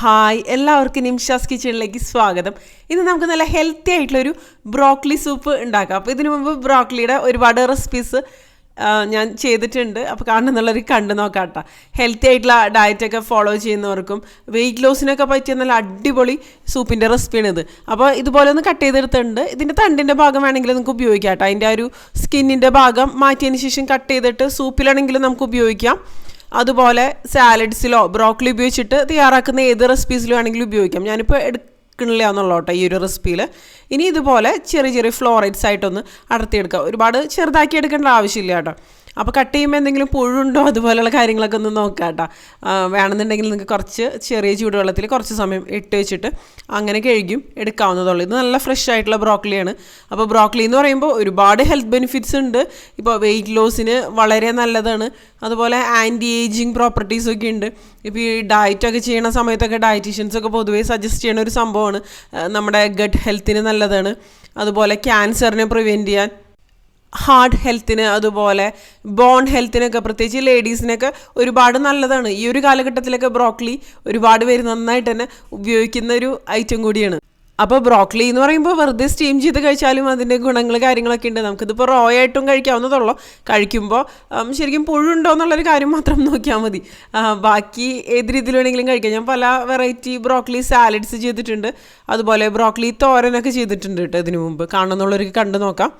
Hi എല്ലാവർക്കും നിംഷാസ് കിച്ചണിലേക്ക് സ്വാഗതം. ഇന്ന് നമുക്ക് നല്ല ഹെൽത്തി ആയിട്ടുള്ളൊരു ബ്രോക്കലി സൂപ്പ് ഉണ്ടാക്കാം. അപ്പോൾ ഇതിനു മുമ്പ് ബ്രോക്കലിയുടെ ഒരുപാട് റെസിപ്പീസ് ഞാൻ ചെയ്തിട്ടുണ്ട്. അപ്പോൾ കാണുന്നുള്ളവർ കണ്ടു നോക്കാം കേട്ടോ. ഹെൽത്തി ആയിട്ടുള്ള ഡയറ്റൊക്കെ ഫോളോ ചെയ്യുന്നവർക്കും വെയിറ്റ് ലോസിനൊക്കെ പറ്റിയ നല്ല അടിപൊളി സൂപ്പിന്റെ റെസിപ്പിയാണിത് അപ്പോൾ ഇതുപോലെ ഒന്ന് കട്ട് ചെയ്തെടുത്തിട്ടുണ്ട്. ഇതിന്റെ തണ്ടിന്റെ ഭാഗം വേണമെങ്കിൽ നമുക്ക് ഉപയോഗിക്കാം കേട്ടോ. അതിന്റെ ആ ഒരു സ്കിന്നിന്റെ ഭാഗം മാറ്റിയതിന് ശേഷം കട്ട് ചെയ്തിട്ട് സൂപ്പിലാണെങ്കിലും നമുക്ക് ഉപയോഗിക്കാം. അതുപോലെ സാലഡ്സിലോ ബ്രോക്കലി ഉപയോഗിച്ചിട്ട് തയ്യാറാക്കുന്ന ഏത് റെസിപ്പീസിലും ആണെങ്കിലും ഉപയോഗിക്കാം. ഞാനിപ്പോൾ എടുക്കണില്ല എന്നുള്ള കേട്ടോ ഈ ഒരു റെസിപ്പിയിൽ ഇനി ഇതുപോലെ ചെറിയ ചെറിയ ഫ്ലോറൈറ്റ്സ് ആയിട്ടൊന്ന് അടർത്തിയെടുക്കുക ഒരുപാട് ചെറുതാക്കി എടുക്കേണ്ട ആവശ്യമില്ല കേട്ടോ. അപ്പോൾ കട്ട് ചെയ്യുമ്പോൾ എന്തെങ്കിലും പുഴുണ്ടോ അതുപോലെയുള്ള കാര്യങ്ങളൊക്കെ ഒന്ന് നോക്കാം കേട്ടോ വേണമെന്നുണ്ടെങ്കിൽ നിങ്ങൾക്ക് കുറച്ച് ചെറിയ ചൂടുവെള്ളത്തിൽ കുറച്ച് സമയം ഇട്ട് വെച്ചിട്ട് അങ്ങനെ കഴുകിയും എടുക്കാവുന്നതുള്ളൂ ഇത് നല്ല ഫ്രഷ് ആയിട്ടുള്ള ബ്രോക്കലിയാണ്. അപ്പോൾ ബ്രോക്കലി എന്ന് പറയുമ്പോൾ ഒരുപാട് ഹെൽത്ത് ബെനിഫിറ്റ്സ് ഉണ്ട്. ഇപ്പോൾ വെയിറ്റ് ലോസിന് വളരെ നല്ലതാണ്. അതുപോലെ ആന്റി ഏജിങ് പ്രോപ്പർട്ടീസൊക്കെ ഉണ്ട്. ഇപ്പോൾ ഈ ഡയറ്റൊക്കെ ചെയ്യണ സമയത്തൊക്കെ ഡയറ്റീഷ്യൻസൊക്കെ പൊതുവേ സജസ്റ്റ് ചെയ്യുന്ന ഒരു സംഭവമാണ്. നമ്മുടെ ഗട്ട് ഹെൽത്തിന് നല്ലതാണ്. അതുപോലെ ക്യാൻസറിനെ പ്രിവെന്റ് ചെയ്യാൻ ഹാർട്ട് ഹെൽത്തിന് അതുപോലെ ബോൺ ഹെൽത്തിനൊക്കെ പ്രത്യേകിച്ച് ലേഡീസിനൊക്കെ ഒരുപാട് നല്ലതാണ്. ഈ ഒരു കാലഘട്ടത്തിലൊക്കെ ബ്രോക്കലി ഒരുപാട് പേര് നന്നായിട്ട് തന്നെ ഉപയോഗിക്കുന്ന ഒരു ഐറ്റം കൂടിയാണ്. അപ്പോൾ ബ്രോക്കലി എന്ന് പറയുമ്പോൾ വെറുതെ സ്റ്റീം ചെയ്ത് കഴിച്ചാലും അതിന്റെ ഗുണങ്ങൾ കാര്യങ്ങളൊക്കെ ഉണ്ട്. നമുക്കിതിപ്പോൾ റോ ആയിട്ടും കഴിക്കാവുന്നതുള്ളൂ കഴിക്കുമ്പോൾ ശരിക്കും പുഴുണ്ടോ എന്നുള്ളൊരു കാര്യം മാത്രം നോക്കിയാൽ മതി. ബാക്കി ഏത് രീതിയിൽ വേണമെങ്കിലും കഴിക്കാം. ഞാൻ പല വെറൈറ്റി ബ്രോക്കലി സാലഡ്സ് ചെയ്തിട്ടുണ്ട്. അതുപോലെ ബ്രോക്കലി തോരനൊക്കെ ചെയ്തിട്ടുണ്ട് കേട്ടോ ഇതിനു മുമ്പ്. കാണുന്നുള്ളവർക്ക് കണ്ടു നോക്കാം.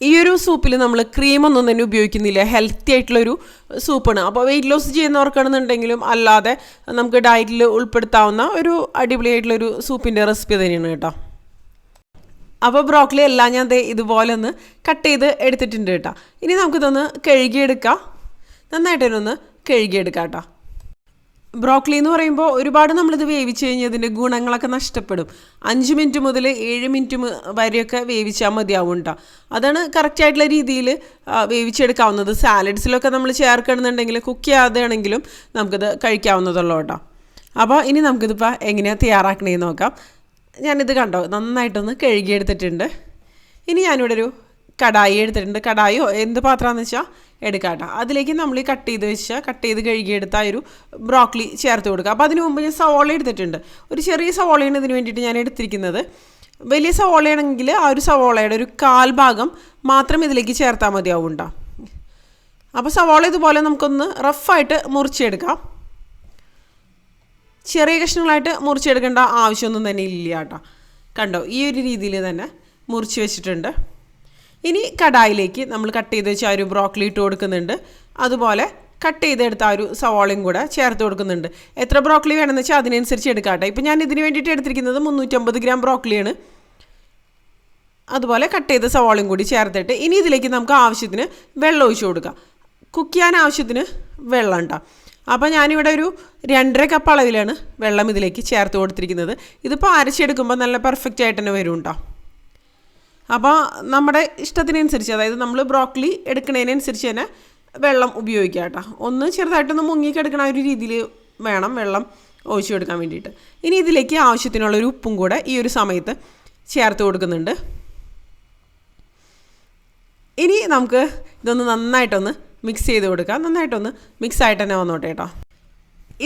ഈ ഒരു സൂപ്പിൽ നമ്മൾ ക്രീമൊന്നും തന്നെ ഉപയോഗിക്കുന്നില്ല. ഹെൽത്തി ആയിട്ടുള്ളൊരു സൂപ്പാണ്. അപ്പോൾ വെയിറ്റ് ലോസ് ചെയ്യുന്നവർക്കാണെന്നുണ്ടെങ്കിലും അല്ലാതെ നമുക്ക് ഡയറ്റിൽ ഉൾപ്പെടുത്താവുന്ന ഒരു അടിപൊളിയായിട്ടുള്ളൊരു സൂപ്പിന്റെ റെസിപ്പി തന്നെയാണ് കേട്ടോ. അപ്പോൾ ബ്രോക്കലി എല്ലാം ഞാൻ ഇതുപോലെ ഒന്ന് കട്ട് ചെയ്ത് എടുത്തിട്ടുണ്ട് കേട്ടോ. ഇനി നമുക്കിതൊന്ന് കഴുകിയെടുക്കാം. നന്നായിട്ട് തന്നെ ഒന്ന് കഴുകിയെടുക്കാം കേട്ടോ. ബ്രോക്കലി എന്ന് പറയുമ്പോൾ ഒരുപാട് നമ്മളിത് വേവിച്ച് കഴിഞ്ഞാൽ ഇതിന്റെ ഗുണങ്ങളൊക്കെ നഷ്ടപ്പെടും. അഞ്ച് മിനിറ്റ് മുതൽ ഏഴ് മിനിറ്റ് വരെയൊക്കെ വേവിച്ചാൽ മതിയാവും കേട്ടോ അതാണ് കറക്റ്റായിട്ടുള്ള രീതിയിൽ വേവിച്ചെടുക്കാവുന്നത്. സാലഡ്സിലൊക്കെ നമ്മൾ ചേർക്കണമെന്നുണ്ടെങ്കിൽ കുക്ക് ചെയ്യാതെയാണെങ്കിലും നമുക്കിത് കഴിക്കാവുന്നതുള്ളൂ കേട്ടോ അപ്പോൾ ഇനി നമുക്കിതിപ്പോൾ എങ്ങനെയാണ് തയ്യാറാക്കണേന്ന് നോക്കാം. ഞാനിത് കണ്ടോ നന്നായിട്ടൊന്ന് കഴുകിയെടുത്തിട്ടുണ്ട്. ഇനി ഞാനിവിടെ ഒരു കടായി എടുത്തിട്ടുണ്ട്. കടായോ എന്ത് പാത്രമാണെന്ന് വെച്ചാൽ എടുക്കാം കേട്ടോ അതിലേക്ക് നമ്മൾ ഈ കട്ട് ചെയ്ത് വെച്ചാൽ കട്ട് ചെയ്ത് കഴുകിയെടുത്ത ഒരു ബ്രോക്കലി ചേർത്ത് കൊടുക്കുക. അപ്പോൾ അതിന് മുമ്പ് ഞാൻ സവോള എടുത്തിട്ടുണ്ട്. ഒരു ചെറിയ സവോളയാണ് ഇതിന് വേണ്ടിയിട്ട് ഞാൻ എടുത്തിരിക്കുന്നത്. വലിയ സവോളയാണെങ്കിൽ ആ ഒരു സവോളയുടെ ഒരു കാൽ ഭാഗം മാത്രം ഇതിലേക്ക് ചേർത്താൽ മതിയാവും കേട്ടോ അപ്പോൾ സവോള ഇതുപോലെ നമുക്കൊന്ന് റഫായിട്ട് മുറിച്ചെടുക്കാം. ചെറിയ കഷ്ണങ്ങളായിട്ട് മുറിച്ചെടുക്കേണ്ട ആവശ്യമൊന്നും തന്നെ ഇല്ല കേട്ടോ കണ്ടോ? ഈ ഒരു രീതിയിൽ തന്നെ മുറിച്ച് വെച്ചിട്ടുണ്ട്. ഇനി കടായിലേക്ക് നമ്മൾ കട്ട് ചെയ്ത് വെച്ച ആ ഒരു ബ്രോക്കലി ഇട്ട് കൊടുക്കുന്നുണ്ട്. അതുപോലെ കട്ട് ചെയ്തെടുത്ത ആ ഒരു സവാളയും കൂടെ ചേർത്ത് കൊടുക്കുന്നുണ്ട്. എത്ര ബ്രോക്കലി വേണമെന്ന് വെച്ചാൽ അതിനനുസരിച്ച് എടുക്കാട്ടെ. ഇപ്പം ഞാൻ ഇതിന് വേണ്ടിയിട്ട് എടുത്തിരിക്കുന്നത് മുന്നൂറ്റമ്പത് ഗ്രാം ബ്രോക്കലിയാണ് അതുപോലെ കട്ട് ചെയ്ത സവാളയും കൂടി ചേർത്തിട്ട് ഇനി ഇതിലേക്ക് നമുക്ക് ആവശ്യത്തിന് വെള്ളം ഒഴിച്ചു കൊടുക്കാം. കുക്ക് ചെയ്യാൻ ആവശ്യത്തിന് വെള്ളം ഉണ്ടാവും അപ്പോൾ ഞാനിവിടെ ഒരു രണ്ടര കപ്പ് അളവിലാണ് വെള്ളം ഇതിലേക്ക് ചേർത്ത് കൊടുത്തിരിക്കുന്നത്. ഇതിപ്പോൾ അരച്ചെടുക്കുമ്പോൾ നല്ല പെർഫെക്റ്റ് ആയിട്ട് തന്നെ വരും കേട്ടോ. അപ്പോൾ നമ്മുടെ ഇഷ്ടത്തിനനുസരിച്ച് അതായത് നമ്മൾ ബ്രോക്കലി എടുക്കുന്നതിനനുസരിച്ച് തന്നെ വെള്ളം ഉപയോഗിക്കുക കേട്ടോ. ഒന്ന് ചെറുതായിട്ടൊന്ന് മുങ്ങിക്കെടുക്കണ ഒരു രീതിയിൽ വേണം വെള്ളം ഒഴിച്ചു കൊടുക്കാൻ വേണ്ടിയിട്ട്. ഇനി ഇതിലേക്ക് ആവശ്യത്തിനുള്ള ഒരു ഉപ്പും കൂടെ ഈ ഒരു സമയത്ത് ചേർത്ത് കൊടുക്കുന്നുണ്ട്. ഇനി നമുക്ക് ഇതൊന്ന് നന്നായിട്ടൊന്ന് മിക്സ് ചെയ്ത് കൊടുക്കാം. നന്നായിട്ടൊന്ന് മിക്സ് ആയിട്ട് തന്നെ വന്നോട്ടെ കേട്ടോ.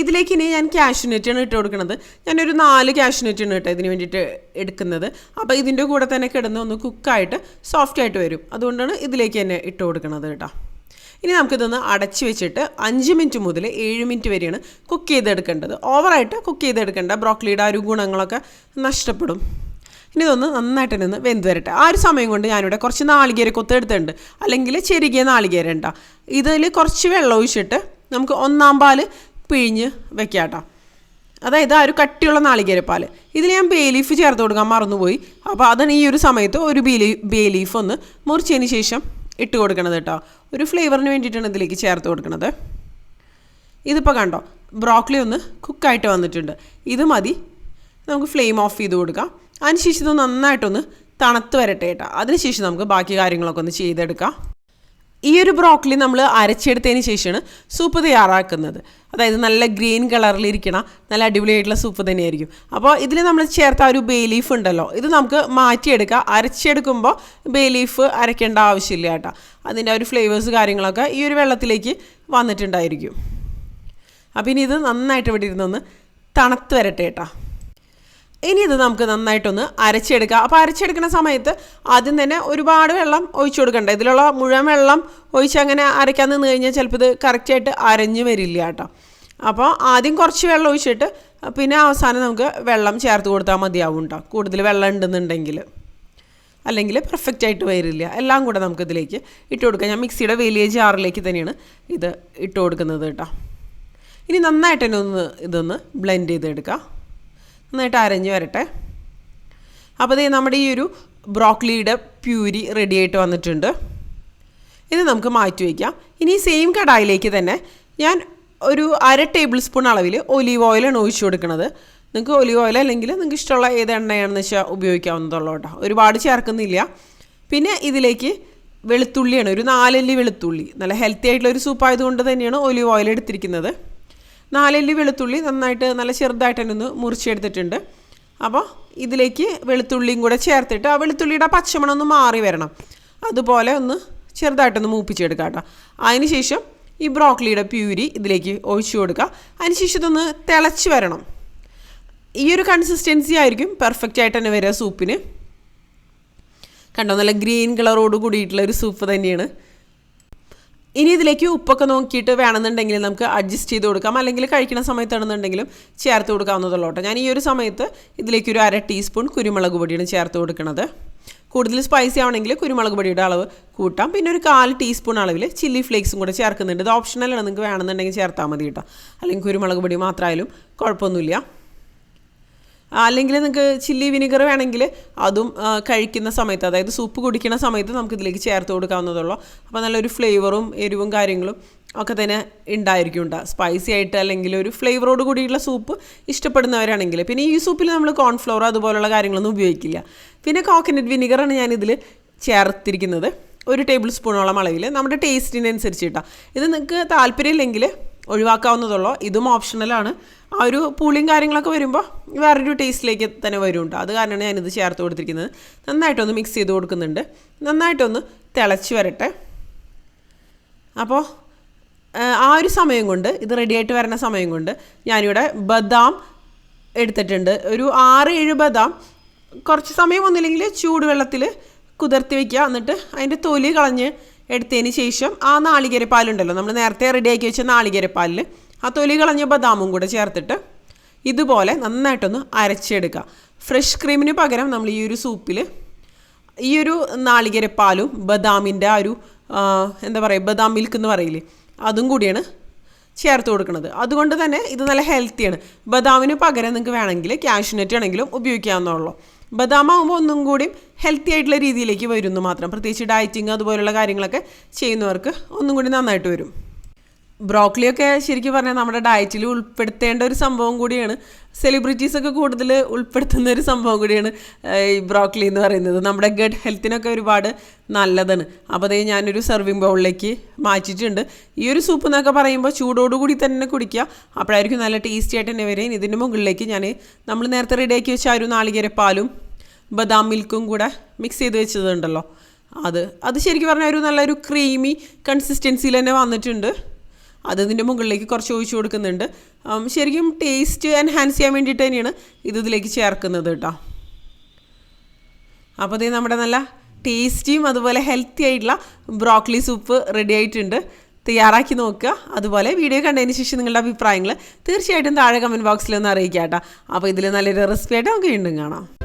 ഇതിലേക്ക് ഇനി ഞാൻ ആണ് ഇട്ട് കൊടുക്കുന്നത് ഞാനൊരു നാല് കാഷ്യൂനെറ്റാണ് കേട്ടോ ഇതിന് വേണ്ടിയിട്ട് എടുക്കുന്നത്. അപ്പോൾ ഇതിന്റെ കൂടെ തന്നെ കിടന്ന് ഒന്ന് കുക്കായിട്ട് സോഫ്റ്റ് ആയിട്ട് വരും. അതുകൊണ്ടാണ് ഇതിലേക്ക് തന്നെ ഇട്ട് കൊടുക്കുന്നത് കേട്ടോ. ഇനി നമുക്കിതൊന്ന് അടച്ച് വെച്ചിട്ട് അഞ്ച് മിനിറ്റ് മുതൽ ഏഴ് മിനിറ്റ് വരെയാണ് കുക്ക് ചെയ്തെടുക്കേണ്ടത്. ഓവറായിട്ട് കുക്ക് ചെയ്തെടുക്കേണ്ട ബ്രോക്കലിയുടെ ആ ഒരു ഗുണങ്ങളൊക്കെ നഷ്ടപ്പെടും. ഇനി ഇതൊന്ന് നന്നായിട്ട് നിന്ന് വെന്ത് വരട്ടെ. ആ ഒരു സമയം കൊണ്ട് ഞാനിവിടെ കുറച്ച് നാളികേര കൊത്തെടുത്തിട്ടുണ്ട് അല്ലെങ്കിൽ ചെറുകിയ നാളികേര ഉണ്ടാ ഇതിൽ കുറച്ച് വെള്ളം ഒഴിച്ചിട്ട് നമുക്ക് ഒന്നാം പാൽ പിഴിഞ്ഞ് വെക്കാം കേട്ടോ അതായത് ആ ഒരു കട്ടിയുള്ള നാളികേരപ്പാൽ ഇതിൽ ഞാൻ ബേ ലീഫ് ചേർത്ത് കൊടുക്കാൻ മറന്നുപോയി. അപ്പോൾ അതാണ് ഈ ഒരു സമയത്ത് ഒരു ബേ ബേ ലീഫ് ഒന്ന് മുറിച്ചതിന് ശേഷം ഇട്ട് കൊടുക്കണത് കേട്ടോ ഒരു ഫ്ലേവറിന് വേണ്ടിയിട്ടാണ് ഇതിലേക്ക് ചേർത്ത് കൊടുക്കണത്. ഇതിപ്പോൾ കണ്ടോ ബ്രോക്കലി ഒന്ന് കുക്കായിട്ട് വന്നിട്ടുണ്ട്. ഇത് മതി. നമുക്ക് ഫ്ലെയിം ഓഫ് ചെയ്ത് കൊടുക്കാം. അതിനുശേഷം ഇത് നന്നായിട്ടൊന്ന് തണുത്ത് വരട്ടെ കേട്ടോ അതിനുശേഷം നമുക്ക് ബാക്കി കാര്യങ്ങളൊക്കെ ഒന്ന് ചെയ്തെടുക്കാം. ഈ ഒരു ബ്രോക്കലി നമ്മൾ അരച്ചെടുത്തതിന് ശേഷമാണ് സൂപ്പ് തയ്യാറാക്കുന്നത്. അതായത് നല്ല ഗ്രീൻ കളറിലിരിക്കണ നല്ല അടിപൊളിയായിട്ടുള്ള സൂപ്പ് തന്നെയായിരിക്കും. അപ്പോൾ ഇതിൽ നമ്മൾ ചേർത്ത ആ ഒരു ബേ ലീഫ് ഉണ്ടല്ലോ ഇത് നമുക്ക് മാറ്റിയെടുക്കുക അരച്ചെടുക്കുമ്പോൾ ബേ ലീഫ് അരയ്ക്കേണ്ട ആവശ്യമില്ല കേട്ടോ. അതിന്റെ ഒരു ഫ്ലേവേഴ്സ് കാര്യങ്ങളൊക്കെ ഈ ഒരു വെള്ളത്തിലേക്ക് വന്നിട്ടുണ്ടായിരിക്കും. അപ്പം ഇനി ഇത് നന്നായിട്ട് ഇവിടെ ഇരുന്നൊന്ന് തണുത്ത് വരട്ടെ കേട്ടോ. ഇനി ഇത് നമുക്ക് നന്നായിട്ടൊന്ന് അരച്ചെടുക്കാം. അപ്പോൾ അരച്ചെടുക്കുന്ന സമയത്ത് ആദ്യം തന്നെ ഒരുപാട് വെള്ളം ഒഴിച്ചു കൊടുക്കണ്ട. ഇതിലുള്ള മുഴുവൻ വെള്ളം ഒഴിച്ച് അങ്ങനെ അരയ്ക്കാൻ നിന്ന് കഴിഞ്ഞാൽ ചിലപ്പോൾ ഇത് കറക്റ്റായിട്ട് അരഞ്ഞു വരില്ല കേട്ടോ. അപ്പോൾ ആദ്യം കുറച്ച് വെള്ളം ഒഴിച്ചിട്ട് പിന്നെ അവസാനം നമുക്ക് വെള്ളം ചേർത്ത് കൊടുത്താൽ മതിയാവും കേട്ടോ. കൂടുതൽ വെള്ളം ഉണ്ടെന്നുണ്ടെങ്കിൽ. അല്ലെങ്കിൽ പെർഫെക്റ്റ് ആയിട്ട് വരില്ല. എല്ലാം കൂടെ നമുക്ക് ഇതിലേക്ക് ഇട്ട് കൊടുക്കാം. ഞാൻ മിക്സിയുടെ വലിയ ജാറിലേക്ക് തന്നെയാണ് ഇത് ഇട്ട് കൊടുക്കുന്നത് കേട്ടോ. ഇനി നന്നായിട്ട് തന്നെ ഒന്ന് ഇതൊന്ന് ബ്ലെൻഡ് ചെയ്തെടുക്കാം. നന്നായിട്ട് അരഞ്ഞ് വരട്ടെ. അപ്പോൾ ദേ നമ്മുടെ ഈ ഒരു ബ്രോക്കലിയുടെ പ്യൂരി റെഡി ആയിട്ട് വന്നിട്ടുണ്ട്. ഇത് നമുക്ക് മാറ്റി വയ്ക്കാം. ഇനി സെയിം കടായിലേക്ക് തന്നെ ഞാൻ ഒരു അര ടേബിൾ സ്പൂൺ അളവിൽ ഒലീവ് ഓയിലാണ് ഒഴിച്ചു കൊടുക്കുന്നത്. നിങ്ങൾക്ക് ഒലീവ് ഓയിൽ അല്ലെങ്കിൽ നിങ്ങൾക്ക് ഇഷ്ടമുള്ള ഏത് എണ്ണയാണെന്ന് വെച്ചാൽ ഉപയോഗിക്കാവുന്നതുള്ളൂ കേട്ടോ. ഒരുപാട് ചേർക്കുന്നില്ല. പിന്നെ ഇതിലേക്ക് വെളുത്തുള്ളിയാണ് ഒരു നാലല്ലി വെളുത്തുള്ളി. നല്ല ഹെൽത്തി ആയിട്ടുള്ള ഒരു സൂപ്പ് ആയതുകൊണ്ട് തന്നെയാണ് ഒലീവ് ഓയിൽ എടുത്തിരിക്കുന്നത്. നാലല്ലി വെളുത്തുള്ളി നന്നായിട്ട് നല്ല ചെറുതായിട്ട് തന്നെ ഒന്ന് മുറിച്ചെടുത്തിട്ടുണ്ട്. അപ്പോൾ ഇതിലേക്ക് വെളുത്തുള്ളിയും കൂടെ ചേർത്തിട്ട് ആ വെളുത്തുള്ളിയുടെ പച്ചമണം ഒന്ന് മാറി വരണം. അതുപോലെ ഒന്ന് ചെറുതായിട്ടൊന്ന് മൂപ്പിച്ചെടുക്കുക കേട്ടോ. അതിനുശേഷം ഈ ബ്രോക്കലിയുടെ പ്യൂരി ഇതിലേക്ക് ഒഴിച്ചു കൊടുക്കുക അതിനുശേഷം ഇതൊന്ന് തിളച്ച് വരണം. ഈ ഒരു കൺസിസ്റ്റൻസി ആയിരിക്കും പെർഫെക്റ്റ് ആയിട്ട് തന്നെ വരിക സൂപ്പിന്. കണ്ടോ നല്ല ഗ്രീൻ കളറോട് കൂടിയിട്ടുള്ള ഒരു സൂപ്പ് തന്നെയാണ്. ഇനി ഇതിലേക്ക് ഉപ്പൊക്കെ നോക്കിയിട്ട് വേണമെന്നുണ്ടെങ്കിൽ നമുക്ക് അഡ്ജസ്റ്റ് ചെയ്ത് കൊടുക്കാം. അല്ലെങ്കിൽ കഴിക്കുന്ന സമയത്താണെന്നുണ്ടെങ്കിലും ചേർത്ത് കൊടുക്കാവുന്നതുള്ളൂ കേട്ടോ. ഞാൻ ഈ ഒരു സമയത്ത് ഇതിലേക്ക് ഒരു അര ടീസ്പൂൺ കുരുമുളക് പൊടിയാണ് ചേർത്ത് കൊടുക്കുന്നത് കൂടുതൽ സ്പൈസി ആവണമെങ്കിൽ കുരുമുളക് പൊടിയുടെ അളവ് കൂട്ടാം. പിന്നെ ഒരു കാൽ ടീസ്പൂൺ അളവിൽ ചില്ലി ഫ്ലേക്സും കൂടെ ചേർക്കുന്നുണ്ട്. ഇത് ഓപ്ഷണലാണ് നിങ്ങൾക്ക് വേണമെന്നുണ്ടെങ്കിൽ ചേർത്താൽ മതി കേട്ടോ. അല്ലെങ്കിൽ കുരുമുളക് പൊടി മാത്രമായാലും കുഴപ്പമൊന്നുമില്ല. അല്ലെങ്കിൽ നിങ്ങൾക്ക് ചില്ലി വിനിഗർ വേണമെങ്കിൽ അതും കഴിക്കുന്ന സമയത്ത് അതായത് സൂപ്പ് കുടിക്കുന്ന സമയത്ത് നമുക്ക് ഇതിലേക്ക് ചേർത്ത് കൊടുക്കാവുന്നതുള്ളൂ. അപ്പോൾ നല്ലൊരു ഫ്ലേവറും എരിവും കാര്യങ്ങളും ഒക്കെ തന്നെ ഉണ്ടായിരിക്കും ഉണ്ടാകും സ്പൈസി ആയിട്ട് അല്ലെങ്കിൽ ഒരു ഫ്ലേവറോട് കൂടിയുള്ള സൂപ്പ് ഇഷ്ടപ്പെടുന്നവരാണെങ്കിൽ പിന്നെ ഈ സൂപ്പിൽ നമ്മൾ കോൺഫ്ലവർ അതുപോലുള്ള കാര്യങ്ങളൊന്നും ഉപയോഗിക്കില്ല. പിന്നെ കോക്കനട്ട് വിനിഗറാണ് ഞാനിതിൽ ചേർത്തിരിക്കുന്നത്. ഒരു ടേബിൾ സ്പൂണോളം അളവിൽ. നമ്മുടെ ടേസ്റ്റിനനുസരിച്ച് കിട്ടാം ഇത് നിങ്ങൾക്ക് താല്പര്യമില്ലെങ്കിൽ ഒഴിവാക്കാവുന്നതുള്ളൂ. ഇതും ഓപ്ഷണലാണ് ആ ഒരു പുളിയും കാര്യങ്ങളൊക്കെ വരുമ്പോൾ വേറൊരു ടേസ്റ്റിലേക്ക് തന്നെ വരുന്നുണ്ട്. അത് കാരണമാണ് ഞാനിത് ചേർത്ത് കൊടുത്തിരിക്കുന്നത്. നന്നായിട്ടൊന്ന് മിക്സ് ചെയ്ത് കൊടുക്കുന്നുണ്ട്. നന്നായിട്ടൊന്ന് തിളച്ച് വരട്ടെ. അപ്പോൾ ആ ഒരു സമയം കൊണ്ട് ഇത് റെഡിയായിട്ട് വരുന്ന സമയം കൊണ്ട് ഞാനിവിടെ ബദാം എടുത്തിട്ടുണ്ട്. ഒരു ആറ് ഏഴ് ബദാം. കുറച്ച് സമയം ഒന്നില്ലെങ്കിൽ ചൂടുവെള്ളത്തിൽ കുതിർത്തി വയ്ക്കുക എന്നിട്ട് അതിന്റെ തൊലി കളഞ്ഞ് എടുത്തതിന് ശേഷം ആ നാളികേരപ്പാലുണ്ടല്ലോ നമ്മൾ നേരത്തെ റെഡിയാക്കി വെച്ച നാളികേരപ്പാലിൽ ആ തൊലി കളഞ്ഞ ബദാമും കൂടെ ചേർത്തിട്ട് ഇതുപോലെ നന്നായിട്ടൊന്ന് അരച്ചെടുക്കുക. ഫ്രഷ് ക്രീമിന് പകരം നമ്മൾ ഈ ഒരു സൂപ്പിൽ ഈ ഒരു നാളികേരപ്പാലും ബദാമിന്റെ ആ ഒരു എന്താ പറയുക ബദാം മിൽക്ക് എന്ന് പറയില്ലേ അതും കൂടിയാണ് ചേർത്ത് കൊടുക്കുന്നത്. അതുകൊണ്ട് തന്നെ ഇത് നല്ല ഹെൽത്തിയാണ് ബദാമിന് പകരം നിങ്ങൾക്ക് വേണമെങ്കിൽ കാഷ്യൂനറ്റ് ആണെങ്കിലും ഉപയോഗിക്കാവുന്നതുള്ളൂ ബദാം ആകുമ്പോൾ ഒന്നും കൂടി ഹെൽത്തി ആയിട്ടുള്ള രീതിയിലേക്ക് വരുന്നു മാത്രം. പ്രത്യേകിച്ച് ഡയറ്റിങ് അതുപോലുള്ള കാര്യങ്ങളൊക്കെ ചെയ്യുന്നവർക്ക് ഒന്നും കൂടി നന്നായിട്ട് വരും. ബ്രോക്കലിയൊക്കെ ശരിക്കും പറഞ്ഞാൽ നമ്മുടെ ഡയറ്റിൽ ഉൾപ്പെടുത്തേണ്ട ഒരു സംഭവം കൂടിയാണ്. സെലിബ്രിറ്റീസൊക്കെ കൂടുതൽ ഉൾപ്പെടുത്തുന്ന ഒരു സംഭവം കൂടിയാണ് ഈ ബ്രോക്കലി എന്ന് പറയുന്നത്. നമ്മുടെ ഗഡ് ഹെൽത്തിനൊക്കെ ഒരുപാട് നല്ലതാണ്. അപ്പോൾ അതേ ഞാനൊരു സെർവിങ് ബൗളിലേക്ക് മാറ്റിയിട്ടുണ്ട്. ഈ ഒരു സൂപ്പ് എന്നൊക്കെ പറയുമ്പോൾ ചൂടോടുകൂടി തന്നെ കുടിക്കുക. അപ്പോഴായിരിക്കും നല്ല ടേസ്റ്റി ആയിട്ട് തന്നെ വരെയും ഇതിന്റെ മുകളിലേക്ക് ഞാൻ നമ്മൾ നേരത്തെ റെഡിയാക്കി വെച്ച ഒരു നാളികേരപ്പാലും ബദാം മിൽക്കും കൂടെ മിക്സ് ചെയ്ത് വെച്ചതുണ്ടല്ലോ. അത് അത് ശരിക്കും പറഞ്ഞാൽ ഒരു നല്ലൊരു ക്രീമി കൺസിസ്റ്റൻസിയിൽ തന്നെ വന്നിട്ടുണ്ട്. അത് ഇതിന്റെ മുകളിലേക്ക് കുറച്ച് ഒഴിച്ചു കൊടുക്കുന്നുണ്ട്. ശരിക്കും ടേസ്റ്റ് എൻഹാൻസ് ചെയ്യാൻ വേണ്ടിയിട്ട് തന്നെയാണ് ഇത് ഇതിലേക്ക് ചേർക്കുന്നത് കേട്ടോ. അപ്പോൾ ഇത് നമ്മുടെ നല്ല ടേസ്റ്റിയും അതുപോലെ ഹെൽത്തി ആയിട്ടുള്ള ബ്രോക്കലി സൂപ്പ് റെഡി ആയിട്ടുണ്ട്. തയ്യാറാക്കി നോക്കുക. അതുപോലെ വീഡിയോ കണ്ടതിന് ശേഷം നിങ്ങളുടെ അഭിപ്രായങ്ങൾ തീർച്ചയായിട്ടും താഴെ കമന്റ് ബോക്സിൽ ഒന്ന് അറിയിക്കാം കേട്ടോ അപ്പോൾ ഇതിൽ നല്ലൊരു റെസിപ്പി ആയിട്ട് നമുക്ക് വീണ്ടും കാണാം.